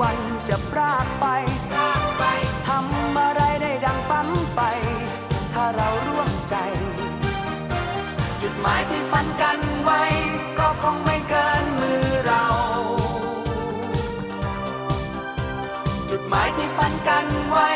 วันจะพรากไป ทำอะไรได้ดังฝันไป ถ้าเราร่วมใจ จุดหมายที่ฝันกันไว้ ก็คงไม่เกินมือเรา จุดหมายที่ฝันกันไว้